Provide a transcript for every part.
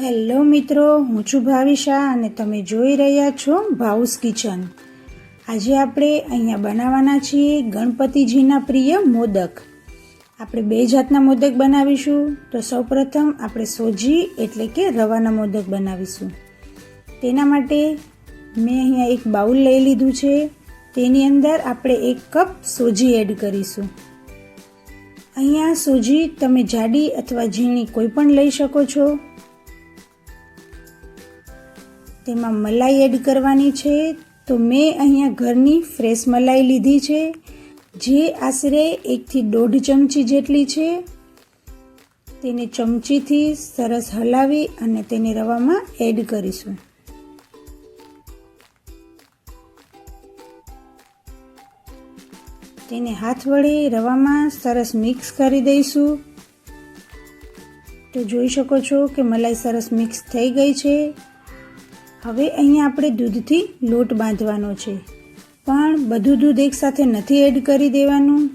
Hello મિત્રો, હું છું ભાવિશા અને તમે જોઈ રહ્યા છો ભાઉસ કિચન. આજે આપણે અહીંયા બનાવવાના છીએ ગણપતિજીના પ્રિય મોદક. આપણે બે જાતના મોદક બનાવીશું. તો સૌપ્રથમ આપણે સોજી એટલે કે રવાના મોદક બનાવીશું. તેના માટે મેં અહીંયા એક બાઉલ લઈ લીધું છે. તેની અંદર આપણે એક કપ સોજી એડ કરીશું. અહીંયા સોજી તમે જાડી અથવા ઝીણી કોઈ પણ લઈ શકો છો. તેમાં મલાઈ એડ કરવાની છે. તો મેં અહીંયા ઘરની ફ્રેશ મલાઈ લીધી છે. જે આશરે એકથી દોઢ ચમચી જેટલી છે. તેને ચમચીથી સરસ હલાવી અને તેને રવામાં એડ કરીશું. તેને હાથ વડે રવામાં સરસ મિક્સ કરી દઈશું. તો જોઈ શકો છો કે મલાઈ સરસ મિક્સ થઈ ગઈ છે. હવે અહીંયા આપણે દૂધથી લોટ બાંધવાનો છે. પણ બધું દૂધ એકસાથે નથી એડ કરી દેવાનું.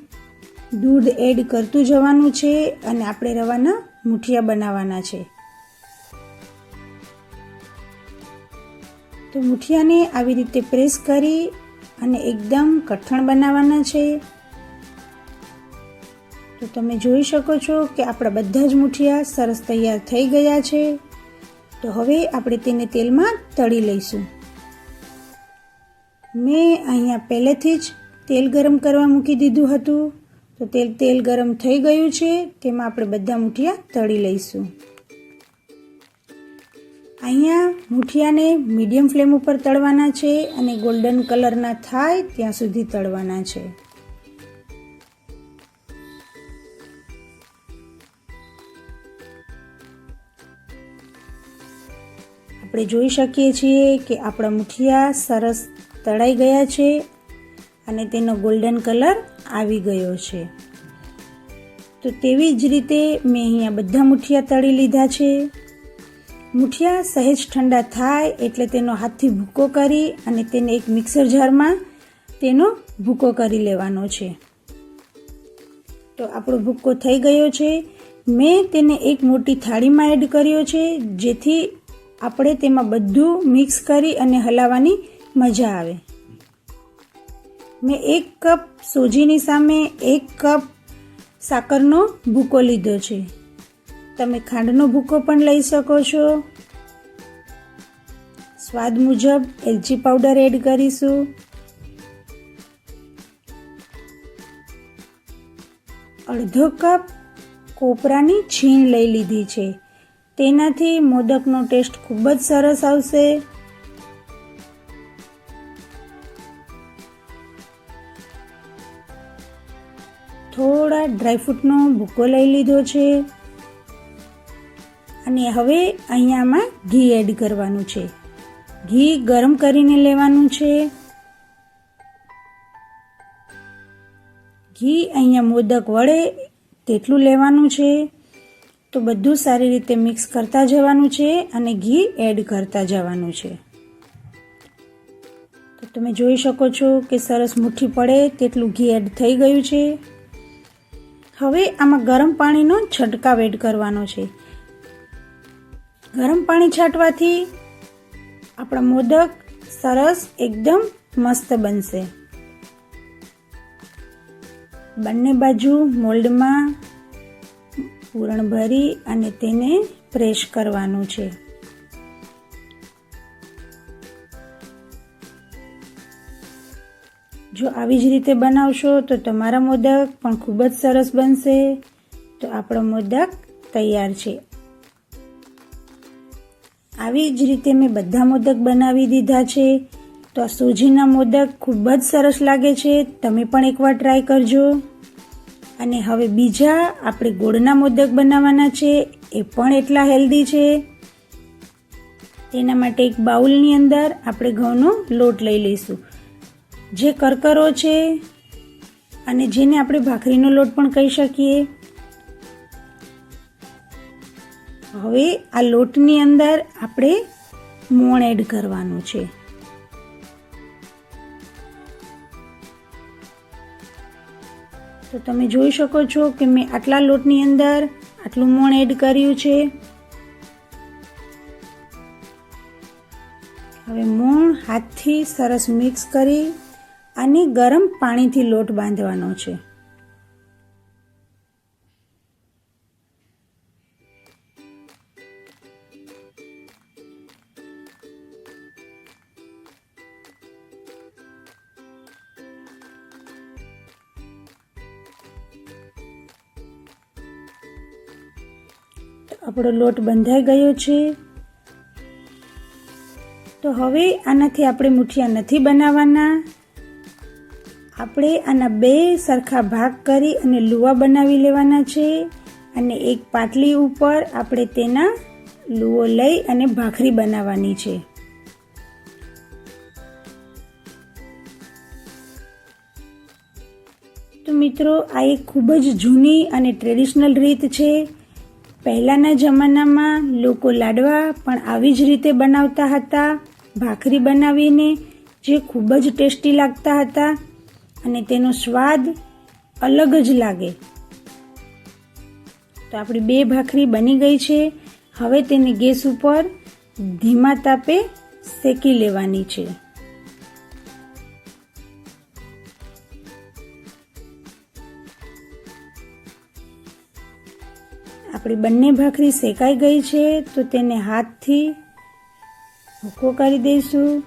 દૂધ એડ કરતું જવાનું છે અને આપણે રવાના મુઠિયા બનાવવાના છે. તો મુઠિયાને આવી રીતે પ્રેસ કરી અને એકદમ કઠણ બનાવવાના છે. તો તમે જોઈ શકો છો કે આપણા બધા જ મુઠિયા સરસ તૈયાર થઈ ગયા છે. તો હવે આપણે તેને તેલમાં તળી લઈશું. મેં અહીંયા પહેલેથી જ તેલ ગરમ કરવા મૂકી દીધું હતું. તો તેલ તેલ ગરમ થઈ ગયું છે, તેમાં આપણે બધા મૂઠિયા તળી લઈશું. અહીંયા મૂઠિયાને મીડિયમ ફ્લેમ ઉપર તળવાના છે અને ગોલ્ડન કલરના થાય ત્યાં સુધી તળવાના છે. આપણે જોઈ શકીએ છીએ કે આપણા મુઠિયા સરસ તળાઈ ગયા છે અને તેનો ગોલ્ડન કલર આવી ગયો છે. તો તેવી જ રીતે મેં અહીંયા બધા મુઠિયા તળી લીધા છે. મુઠિયા સહેજ ઠંડા થાય એટલે તેનો હાથથી ભૂકો કરી અને તેને એક મિક્સર જારમાં તેનો ભૂકો કરી લેવાનો છે. તો આપણો ભૂકો થઈ ગયો છે. મેં તેને એક મોટી થાળીમાં એડ કર્યો છે જેથી આપણે તેમાં બધું મિક્સ કરી અને હલાવવાની મજા આવે. મેં એક કપ સોજીની સામે એક કપ સાકરનો ભૂકો લીધો છે. તમે ખાંડનો ભૂકો પણ લઈ શકો છો. સ્વાદ મુજબ એલચી પાવડર એડ કરીશું. અડધો કપ કોપરાની છીણ લઈ લીધી છે. તેનાથી મોદકનો ટેસ્ટ ખૂબ જ સરસ આવશે. થોડા ડ્રાયફ્રૂટનો ભૂકો લઈ લીધો છે. અને હવે અહીંયામાં ઘી એડ કરવાનું છે. ઘી ગરમ કરીને લેવાનું છે. ઘી અહીંયા મોદક વળે તેટલું લેવાનું છે. તો બધું સારી રીતે મિક્સ કરતા જવાનું છે અને ઘી એડ કરતા જવાનું છે. તો તમે જોઈ શકો છો કે સરસ મુઠ્ઠી પડે, તેટલું ઘી એડ થઈ ગયું છે. હવે આમાં ગરમ પાણીનો છંટકાવ એડ કરવાનો છે. ગરમ પાણી છાંટવાથી આપણા મોદક સરસ એકદમ મસ્ત બનશે. બંને બાજુ મોલ્ડમાં પૂરણ ભરી અને તેને પ્રેસ કરવાનું છે. જો આવી જ રીતે બનાવશો તો તમારા મોદક પણ ખૂબ જ સરસ બનશે. તો આપણો મોદક તૈયાર છે. આવી જ રીતે મેં બધા મોદક બનાવી દીધા છે. તો આ સૂજીના મોદક ખૂબ જ સરસ લાગે છે. તમે પણ એકવાર ટ્રાય કરજો. અને હવે બીજા આપણે ગોળના મોદક બનાવવાના છે, એ પણ એટલા હેલ્ધી છે. તેના માટે એક બાઉલની અંદર આપણે ઘઉંનો લોટ લઈ લઈશું. જે કરકરો છે અને જેને આપણે ભાખરીનો લોટ પણ કહી શકીએ. હવે આ લોટની અંદર આપણે મોણ એડ કરવાનું છે. તો તમે જોઈ શકો છો કે મેં આટલા લોટની અંદર આટલું મોણ એડ કર્યું છે. હવે મોણ હાથથી સરસ મિક્સ કરી અને ગરમ પાણીથી લોટ બાંધવાનો છે. આપણો લોટ બંધાઈ ગયો છે. તો હવે આનાથી આપણે મુઠિયા નથી બનાવવાના. આપણે આના બે સરખા ભાગ કરી અને લુવા બનાવી લેવાના છે અને એક પાટલી ઉપર આપણે તેના લુઓ લઈ અને ભાખરી બનાવવાની છે. તો મિત્રો આ એક ખૂબ જ જૂની અને ટ્રેડિશનલ રીત છે. પહેલાંના જમાનામાં લોકો લાડવા પણ આવી જ રીતે બનાવતા હતા. ભાખરી બનાવીને જે ખૂબ જ ટેસ્ટી લાગતા હતા અને તેનો સ્વાદ અલગ જ લાગે. તો આપણી બે ભાખરી બની ગઈ છે. હવે તેને ગેસ ઉપર ધીમા તાપે શેકી લેવાની છે. આપણી બંને ભાખરી શેકાઈ ગઈ છે, તો તેને હાથથી ભૂકો કરી દઈશું.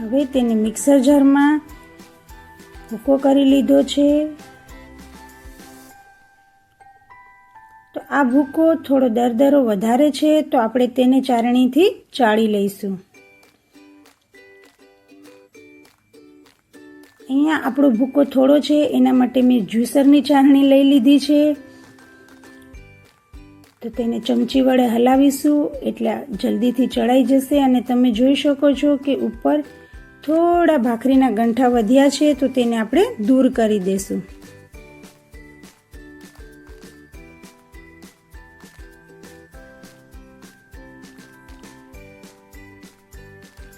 હવે તેને મિક્સર જારમાં ભૂકો કરી લીધો છે. આ ભૂકો થોડો દરદરો વધારે છે, તો આપણે તેને ચારણીથી ચાળી લઈશું. અહીંયા આપણો ભૂકો થોડો છે, એના માટે મેં જ્યુસરની ચારણી લઈ લીધી છે. તો તેને ચમચી વડે હલાવીશું, એટલે જલ્દીથી ચડાઈ જશે. અને તમે જોઈ શકો છો કે ઉપર થોડા ભાખરીના ગંઠા વધ્યા છે, તો તેને આપણે દૂર કરી દઈશું.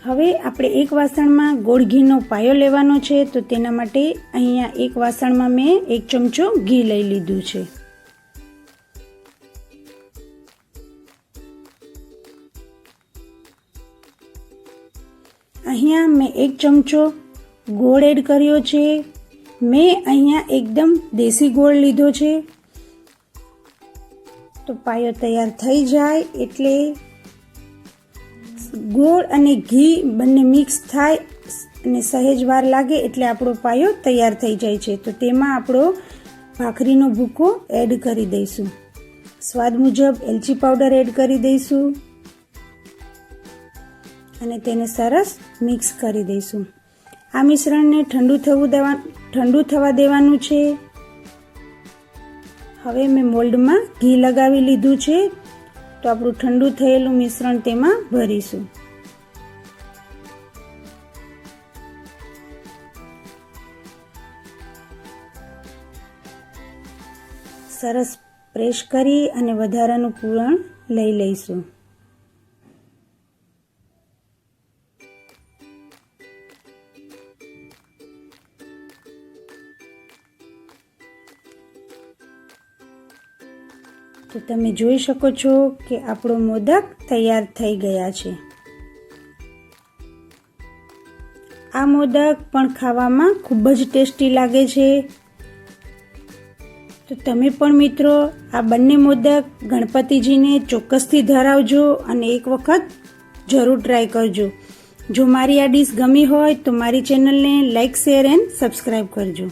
હવે આપણે એક વાસણમાં ગોળ ઘીનો પાયો લેવાનો છે, તો તેના માટે અહીંયા એક વાસણમાં મેં એક ચમચો ઘી લઈ લીધું છે. અહીંયા મેં એક ચમચો ગોળ એડ કર્યો છે. મેં અહીંયા એકદમ દેશી ગોળ લીધો છે. તો પાયો તૈયાર થઈ જાય એટલે ગોળ અને ઘી બંને મિક્સ થાય અને સહેજ વાર લાગે એટલે આપણો પાયો તૈયાર થઈ જાય છે. તો તેમાં આપણો ભાખરીનો ભૂકો એડ કરી દઈશું. સ્વાદ મુજબ એલચી પાવડર એડ કરી દઈશું. અને તેને સરસ મિક્સ કરી દઈશું. આ મિશ્રણને ઠંડુ થવું દેવા, ઠંડુ થવા દેવાનું છે. હવે મેં મોલ્ડમાં ઘી લગાવી લીધું છે. તો આપણું ઠંડુ થયેલું મિશ્રણ તેમાં ભરીશું. સરસ પ્રેસ કરી અને વધારાનું પૂરણ લઈ લઈશું. તો તમે જોઈ શકો છો કે આપણો મોદક તૈયાર થઈ ગયા છે. આ મોદક પણ ખાવામાં ખૂબ જ ટેસ્ટી લાગે છે. તો તમે પણ મિત્રો આ બંને મોદક ગણપતિજીને ચોક્કસથી ધરાવજો અને એક વખત જરૂર ટ્રાય કરજો. જો મારી આ ડીશ ગમી હોય તો મારી ચેનલને લાઇક શેર એન્ડ સબસ્ક્રાઈબ કરજો.